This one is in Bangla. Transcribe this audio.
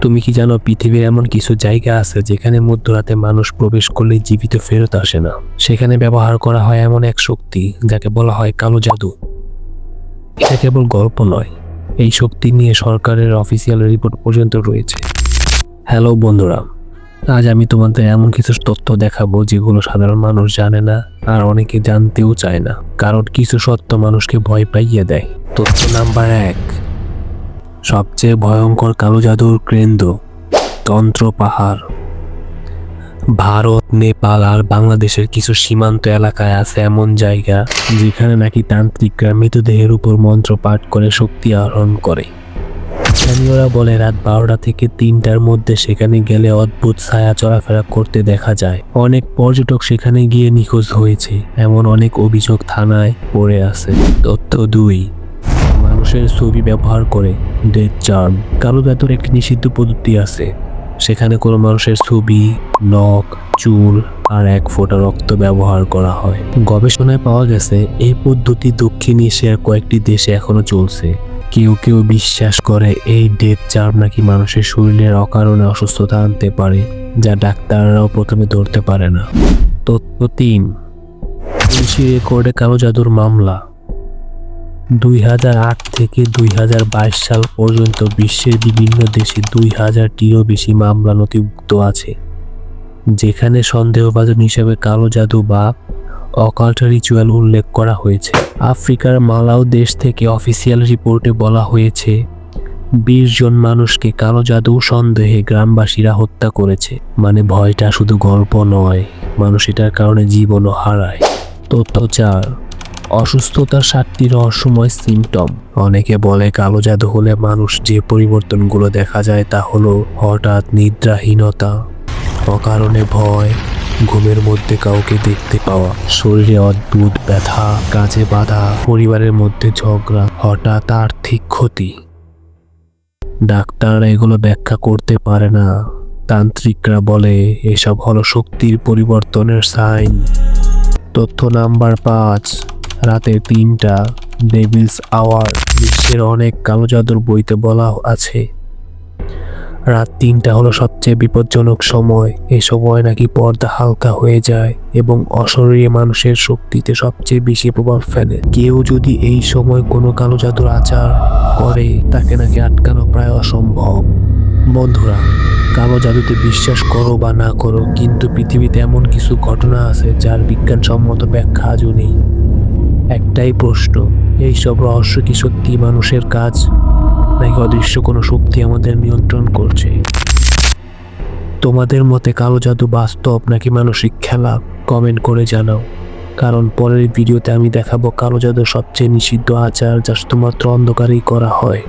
তুমি কি জানো পৃথিবীর এমন কিছু জায়গা আছে যেখানে মধ্যরাতে মানুষ প্রবেশ করলে জীবিত ফেরত আসে না? সেখানে ব্যবহার করা হয় এমন এক শক্তি, যাকে বলা হয় কালো জাদু। এটা কেবল গল্প নয়, এই শক্তি নিয়ে সরকারের অফিসিয়াল রিপোর্ট পর্যন্ত রয়েছে। হ্যালো বন্ধুরা, আজ আমি তোমাদের এমন কিছু তথ্য দেখাবো যেগুলো সাধারণ মানুষ জানে না আর অনেকে জানতেও চায় না। কারণ কিছু সত্য মানুষকে ভয় পাইয়ে দেয়। তথ্য নাম্বার এক সবচেয়ে ভয়ঙ্কর কালো জাদুর কেন্দ্র, তন্ত্র পাহাড়। ভারত, নেপাল আর বাংলাদেশের কিছু সীমান্ত এলাকায় আছে এমন জায়গা যেখানে নাকি তান্ত্রিকরা মৃতদেহের উপর মন্ত্র পাঠ করে শক্তি আহরণ করে। স্থানীয়রা বলে রাত বারোটা থেকে তিনটার মধ্যে সেখানে গেলে অদ্ভুত ছায়া চলাফেরা করতে দেখা যায়। অনেক পর্যটক সেখানে গিয়ে নিখোঁজ হয়েছে, এমন অনেক অভিযোগ থানায় পড়ে আছে। তথ্য দুই মানুষের ছবি ব্যবহার করে ডেথ চার্ম কালো জাদুর একটি নিষিদ্ধ পদ্ধতি আছে। সেখানে কোনো মানুষের ছবি, নখ, চুল আর এক ফোঁটা রক্ত ব্যবহার করা হয়। গবেষণায় পাওয়া গেছে, এই পদ্ধতি দক্ষিণ এশিয়ার কয়েকটি দেশে এখনও চলছে। কেউ কেউ বিশ্বাস করে এই ডেথ চার্ম নাকি মানুষের শরীরের অকারণে অসুস্থতা আনতে পারে, যা ডাক্তাররাও প্রথমে ধরতে পারে না। তথ্য তিন। রেকর্ডে কালো জাদুর মামলা। দুই হাজার আট থেকে দুই হাজার বাইশ সাল পর্যন্ত বিশ্বের বিভিন্ন দেশে দুই হাজারটিরও বেশি মামলা নথিভুক্ত আছে, যেখানে সন্দেহভাজন হিসেবে কালো জাদু বা অকাল্ট রিচুয়াল উল্লেখ করা হয়েছে। আফ্রিকার মালাও দেশ থেকে অফিসিয়াল রিপোর্টে বলা হয়েছে, বিশ জন মানুষকে কালো জাদু সন্দেহে গ্রামবাসীরা হত্যা করেছে। মানে ভয়টা শুধু গল্প নয়, মানুষ এটার কারণে জীবনও হারায়। তথ্য চার। অসুস্থতার সাতটি রহস্যময় সিমটম অনেকে বলে কালো জাদু হলে মানুষ যে পরিবর্তনগুলো দেখা যায় তা হলো হঠাৎ নিদ্রাহীনতা, অকারণে ভয়, ঘুমের মধ্যে কাউকে দেখতে পাওয়া, শরীরে অদ্ভুত ব্যথা, কাজে বাধা, পরিবারের মধ্যে ঝগড়া, হঠাৎ আর্থিক ক্ষতি। ডাক্তাররা এগুলো ব্যাখ্যা করতে পারে না। তান্ত্রিকরা বলে এসব হলো শক্তির পরিবর্তনের সাইন। তথ্য নাম্বার পাঁচ। রাতে তিনটা ডেভিলস আওয়ার বিশ্বের অনেক কালো জাদুর বইতে বলা আছে। রাত তিনটা হলো সবচেয়ে বিপজ্জনক সময়। এই সময় নাকি পর্দা হালকা হয়ে যায় এবং অশরীরী মানুষের শক্তিতে সবচেয়ে বেশি প্রভাব ফেলে। কেউ যদি এই সময় কোনো কালো জাদুর আচার করে, তাকে নাকি আটকানো প্রায় অসম্ভব। বন্ধুরা, কালো জাদুতে বিশ্বাস করো বা না করো, কিন্তু পৃথিবীতে এমন কিছু ঘটনা আছে যার বিজ্ঞানসম্মত ব্যাখ্যা আজও নেই। একটাই প্রশ্ন, এই সব রহস্য কি সত্যি মানুষের কাজ, নাকি অদৃশ্য কোনো শক্তি আমাদের নিয়ন্ত্রণ করছে? তোমাদের মতে কালো জাদু বাস্তব নাকি মানসিক খেলা? কমেন্ট করে জানাও। কারণ পরের ভিডিওতে আমি দেখাবো কালো জাদুর সবচেয়ে নিষিদ্ধ আচার, যা শুধুমাত্র অন্ধকারেই করা হয়।